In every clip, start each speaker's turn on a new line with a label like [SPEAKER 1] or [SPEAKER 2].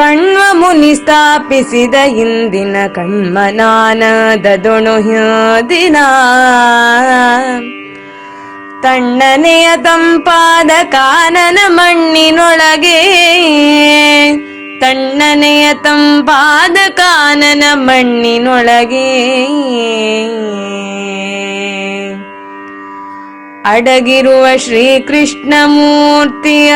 [SPEAKER 1] ಕಣ್ವ ಮುನಿ ಸ್ಥಾಪಿಸಿದ ಇಂದಿನ ಕಣ್ಮನಾನದೊಣು ದಿನ ತಣ್ಣನೆಯ ತಂಪಾದ ಕಾನನ ಮಣ್ಣಿನೊಳಗೆ, ತಣ್ಣನೆಯ ತಂಪಾದ ಕಾನನ ಮಣ್ಣಿನೊಳಗೆ. ಅಡಗಿರುವ ಶ್ರೀಕೃಷ್ಣ ಮೂರ್ತಿಯ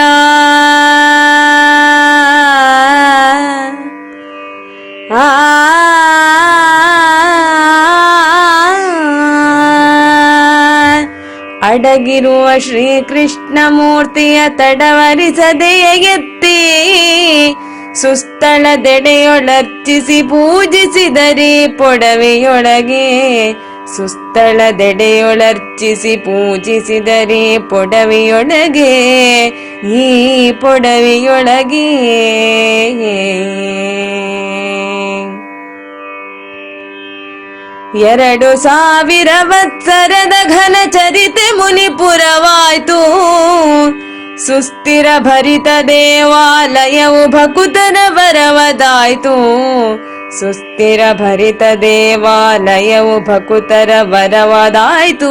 [SPEAKER 1] ಅಡಗಿರುವ ಶ್ರೀಕೃಷ್ಣ ಮೂರ್ತಿಯ ತಡವರಿಸದೆಯ ಎತ್ತಿ ಸುಸ್ಥಳದೆಡೆಯೊಳರ್ಚಿಸಿ ಪೂಜಿಸಿದರೆ ಪೊಡವೆಯೊಳಗೆ. ಸುಸ್ಥಳದೆಡೆಯೊಳರ್ಚಿಸಿ ಪೂಜಿಸಿದರೆ ಪೊಡವೆಯೊಳಗೆ. ಈ ಪೊಡವೆಯೊಳಗೆ. ಎರಡು ಸಾವಿರ ವತ್ಸರದ ಘನ ಚರಿತೆ ಮುನಿಪುರವಾಯ್ತು. ಸುಸ್ಥಿರ ಭರಿತ ದೇವಾಲಯವು ಭಕುತನ ವರವದಾಯ್ತು ಸುಸ್ಥಿರ ಭರಿತ ದೇವಾಲಯವು ಭಕುತರ ವರವದಾಯ್ತು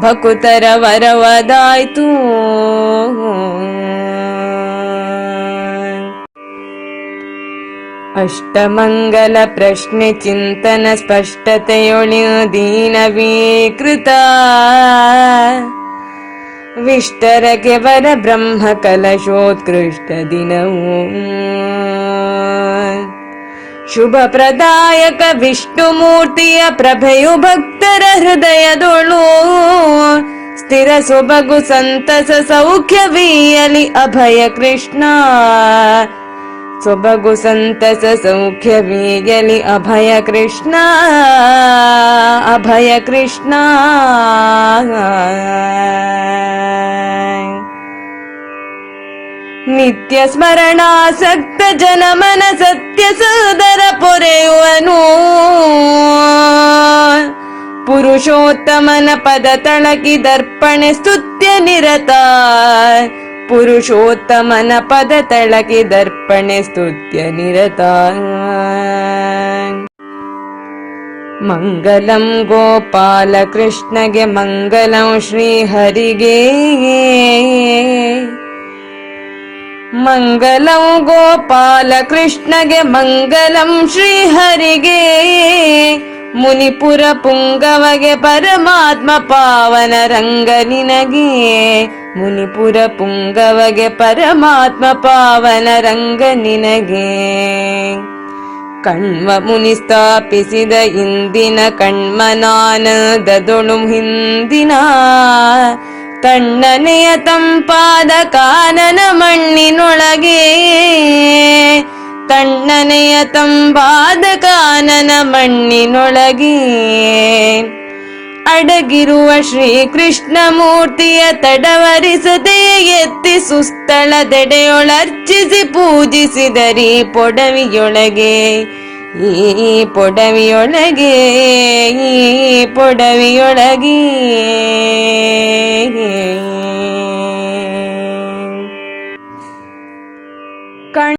[SPEAKER 1] ಭಕುತರ ವರವದಾಯ್ತು ಶುಭ ಪ್ರದಾಯಕ ವಿಷ್ಣು ಮೂರ್ತಿಯ ಪ್ರಭೆಯು ಭಕ್ತರ ಹೃದಯದೊಳು ಸ್ಥಿರ ಸೊಬಗು ಸಂತಸ ಸೌಖ್ಯವೀಯಲಿ ಅಭಯ ಕೃಷ್ಣ बगु सन्तस सौख्य मेगलि अभय कृष्णा अभय कृष्णा नित्य स्मरणासक्त जनमन सत्यसोदरपुरे पुरेवनु पुरुषोत्तमन पद तणकि दर्पणे स्तुत्य निरता ಪುರುಷೋತ್ತಮನ ಪದ ತಳಕಿ ದರ್ಪಣೆ ಸ್ತುತ್ಯ ನಿರತ. ಮಂಗಲಂ ಗೋಪಾಲ ಕೃಷ್ಣಗೆ ಮಂಗಲಂ ಶ್ರೀಹರಿಗೆ. ಮಂಗಲಂ ಗೋಪಾಲ ಕೃಷ್ಣಗೆ ಮಂಗಲಂ ಶ್ರೀಹರಿಗೆ. ಮುನಿಪುರ ಪುಂಗವಗೆ ಪರಮಾತ್ಮ ಪಾವನ ರಂಗ ನಿನಗೆ ಮುನಿಪುರ ಪುಂಗವಗೆ ಪರಮಾತ್ಮ ಪಾವನ ರಂಗ ನಿನಗೆ ಕಣ್ವ ಮುನಿ ಸ್ಥಾಪಿಸಿದ ಇಂದಿನ ಕಣ್ಮನಾನದೊಳು ಹಿಂದಿನ ತಣ್ಣನೆಯ ತಂಪಾದ ಕಾನನ ಮಣ್ಣಿನೊಳಗೆ ತಣ್ಣನೆಯ ತಂಬಾದ ಕಾನನ ಮಣ್ಣಿನೊಳಗೆ ಅಡಗಿರುವ ಶ್ರೀಕೃಷ್ಣ ಮೂರ್ತಿಯ ತಡವರಿಸದೆ ಎತ್ತಿ ಸುಸ್ಥಳದೆಡೆಯೊಳರ್ಚಿಸಿ ಪೂಜಿಸಿದರಿ ಪೊಡವಿಯೊಳಗೆ. ಈ ಪೊಡವಿಯೊಳಗೆ ಈ ಪೊಡವಿಯೊಳಗೆ.